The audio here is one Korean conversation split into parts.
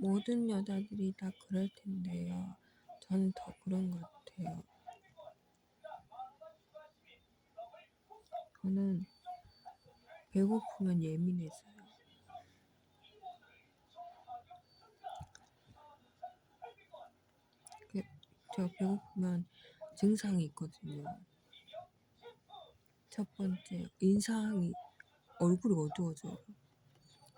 모든 여자들이 다 그럴 텐데요. 저는 더 그런 것 같아요. 저는 배고프면 예민해서요. 그, 제가 배고프면 증상이 있거든요. 첫 번째, 인상이, 얼굴이 어두워져요.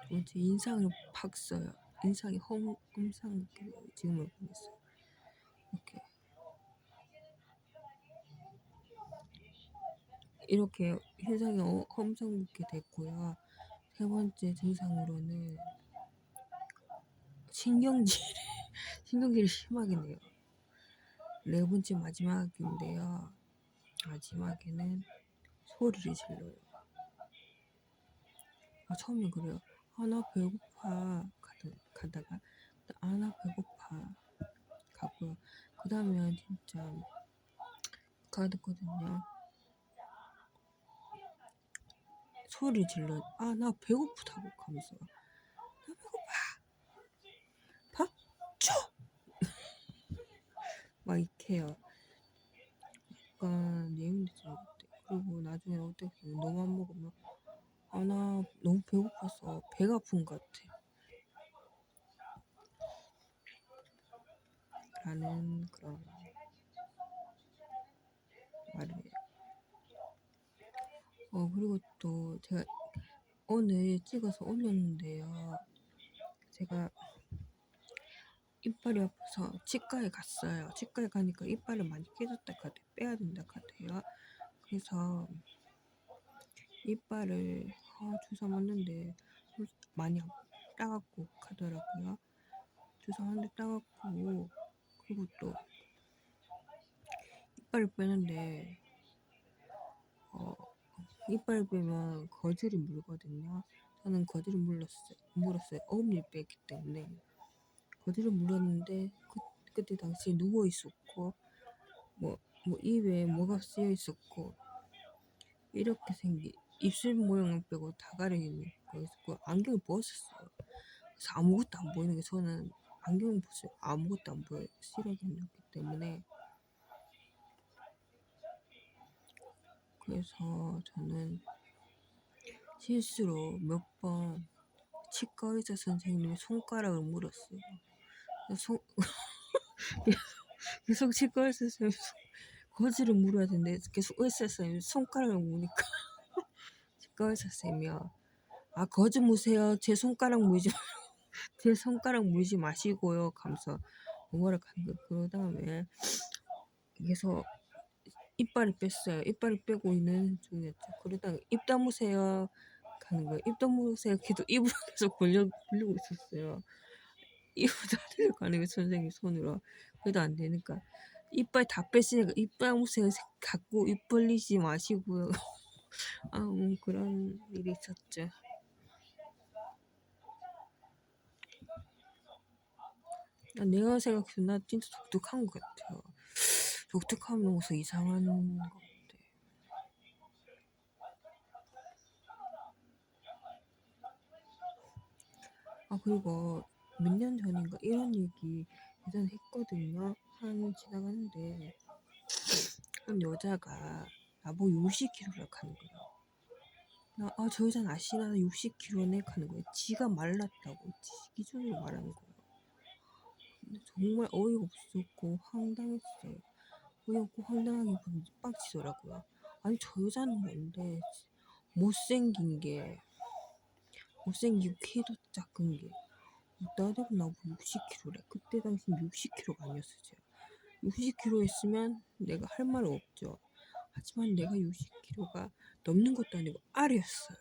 두 번째, 인상을 팍 써요. 인상이 험, 험상궂게 돼요. 지금을 보겠어요. 이렇게. 이렇게 인상이 어- 험상궂게 됐고요. 세 번째 증상으로는 신경질, 신경질이 심하게 내요. 네 번째 마지막인데요. 마지막에는 소리를 질러요. 아, 처음엔 그래요. 아, 나 배고파. 가다, 가다가, 아, 나 배고파. 가고요. 그 다음에 진짜 가득거든요. 소리 질러. 아, 나 배고프다고 하면서. 나 배고파. 밥 줘! 막 이렇게 해요. 약간 예민해져요. 그때. 그리고 나중에 어떻게 너무 안 먹으면 아, 나 너무 배고파서 배가 아픈 것 같아. 라는 그런 말을 해요. 어, 그리고 또 제가 오늘 찍어서 올렸는데요. 제가 이빨이 아파서 치과에 갔어요. 치과에 가니까 이빨을 많이 깨졌다 카대 빼야 된다 카대요. 그래서 이빨을 아, 주사 맞는데 많이 아- 따갑고 가더라고요. 주사 따갑고 그리고 또 이빨을 빼는데 어, 빼면 거즈리 물거든요. 저는 거즈리 물었어요. 물었어요. 빼기 때문에 거즈리 물었는데 그, 그때 당시 누워 있었고 뭐, 뭐 입에 뭐가 쓰여 있었고 이렇게 생긴 입술 모양을 빼고 다 가리는 거였고 안경을 벗었어요. 그래서 아무것도 안 보이는 게 저는 안경을 벗어요. 아무것도 안 보여요. 시력이 없기 때문에 그래서 저는 실수로 몇 번 치과 의사 선생님의 손가락을 물었어요. 손, 계속 치과 의사 선생님 거지를 물어야 되는데 계속 의사 선생님 손가락을 무니까 치과 의사 선생님이요. 아 거지 무세요. 제 손가락 물지 제 손가락 물지 마시고요. 하면서 뭐라 하는 거. 그 다음에 계속 이빨을 뺐어요. 이빨을 빼고 있는 중이었죠. 그러다가 입 다무세요. 가는 거예요. 입 다무세요. 걔도 입으로 계속 벌려, 벌리고 있었어요. 입을 다리를 가는 거 선생님 손으로. 그래도 안 되니까. 이빨 다 뺐으니까 입 다무세요. 갖고 입 벌리지 마시고요. 아, 뭐 그런 일이 있었죠. 아, 내가 생각해도 나 진짜 독특한 것 같아요. 독특하면서 이상한 것 같아. 아 그리고 몇 년 전인가 이런 얘기 예전에 했거든요. 한 지나가는데 한 여자가 나보고 60kg를 가는 거예요. 나, 아, 저 여자는 아시나 60kg네 가는 거예요. 지가 말랐다고 지 기준으로 말하는 거예요. 정말 어이가 없었고 황당했어요. 어이없고 황당하게 빡치더라고요. 아니 저 여자는 뭔데 못생긴 게 못생기고 키도 작은 게 나대고 나보고 60kg래. 그때 당시 60kg가 아니었어요. 제가. 60kg 했으면 내가 할말 없죠. 하지만 내가 60kg가 넘는 것도 아니고 아래였어요.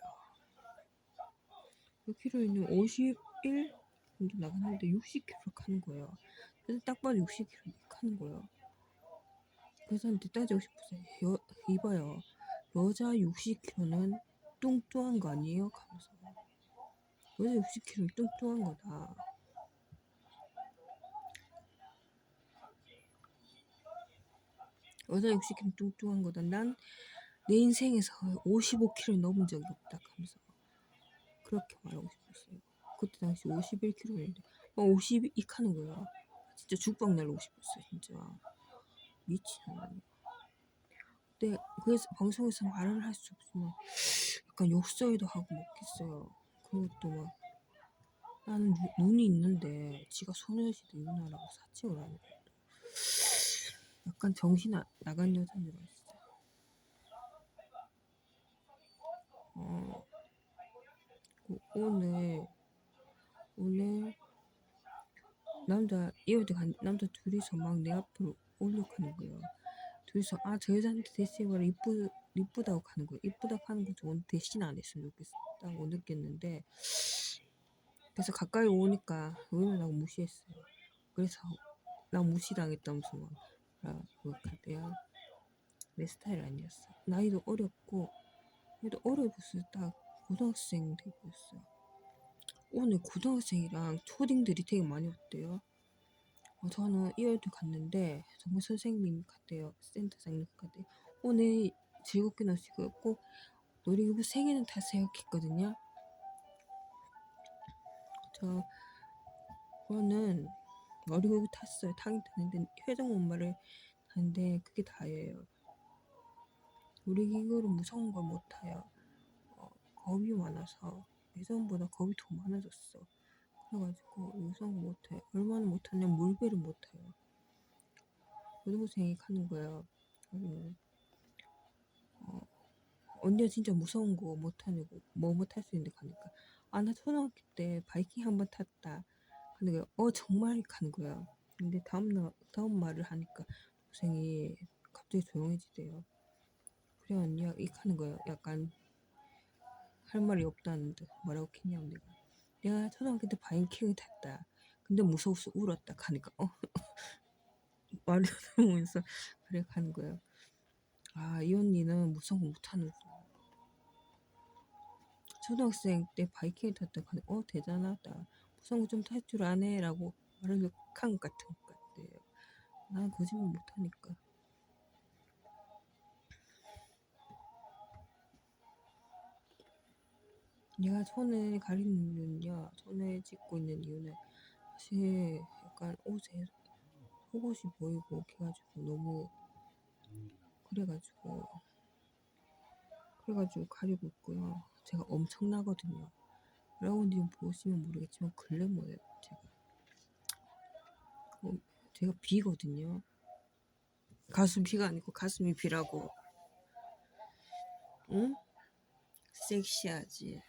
6kg는 51 정도 나가는데 60kg 가는 거예요. 그래서 딱 봐도 60kg 하는 거예요. 그래서 한테 따지고 싶었어요. 여, 이봐요. 여자 60kg는 뚱뚱한 거 아니에요? 하면서. 여자 60kg는 뚱뚱한 거다. 여자 60kg 뚱뚱한 거다. 난 내 인생에서 55kg 넘은 적이 없다. 하면서. 그렇게 말하고 싶었어요. 그때 당시 51kg였는데 막 52 하는 거야. 진짜 죽방 날리고 싶었어 진짜. 미친놈이. 근데 그래서 방송에서 말을 할 수 없으면 약간 욕설도 하고 먹겠어요. 또막 나는 눈- 눈이 있는데 지가 소녀시대 누나라고 사칭을 하는 거야. 약간 정신 나- 나간 여자인 줄 알았어. 어, 그 오늘 오늘 남자 이어들 간 남자 둘이서 막 내 앞으로 올려가는 거예요. 둘이서 아 저 여자한테 대시해봐라 이쁘 이쁘다고 하는 거예요. 이쁘다고 하는 거 좋은데 대신 안 했으면 좋겠다고 느꼈는데 그래서 가까이 오니까 의외라고 무시했어요. 그래서 나 무시당했다면서 막 뭐라고 할때요. 내 스타일 아니었어. 나이도 어렸고 그래도 어려 보였어요. 딱 고등학생 돼 보였어요. 오늘 고등학생이랑 초딩들이 되게 많이 왔대요. 어, 저는 1월도 갔는데 정말 선생님 같대요. 센터장님 같대요. 오늘 즐겁게 노시고 꼭 놀이기구 세 개는 타세요 했거든요. 저 저는 놀이기구 탔어요. 타긴 탔는데 회전 엄마를 타는데 그게 다예요. 놀이기구를 무서운 걸 못 타요. 어, 겁이 많아서 예전보다 겁이 더 많아졌어. 그래가지고 무서운 거못 타요. 얼마나 못 타냐면 물배를 못 타요. 여동생이 가는 거예요. 그러면 어, 언니가 진짜 무서운 거못 타냐고 뭐뭐 탈수 있는데 가니까 아 나 초등학교 때 바이킹 한번 탔다. 근데. 어 정말 가는 거야. 근데 다음 날 다음 말을 하니까 동생이 갑자기 조용해지대요. 그래 언니가 이 하는 거예요. 약간 할 말이 없다는 듯 뭐라고 했냐면 내가 내가 초등학교 때 바이킹을 탔다. 근데 무서워서 울었다 가니까 어 말을 들으면서 그래 가는 거예요. 아 이 언니는 무서운 거 못하는구나. 초등학생 때 바이킹을 탔다 가니 어 대단하다. 무서운 거 좀 탈 줄 아네 라고 말을 욕한 것 같은 것 같아요. 난 거짓말 못하니까. 내가 손을 가리는 이유는요. 손을 짚고 있는 이유는 사실 약간 옷에 속옷이 보이고 그래가지고 너무 그래가지고 그래가지고 가리고 있고요. 제가 엄청나거든요. 여러분들이 보시면 모르겠지만 글래머예요. 제가 어, 제가 비거든요. 가슴 비가 아니고 가슴이 비라고. 응? 섹시하지.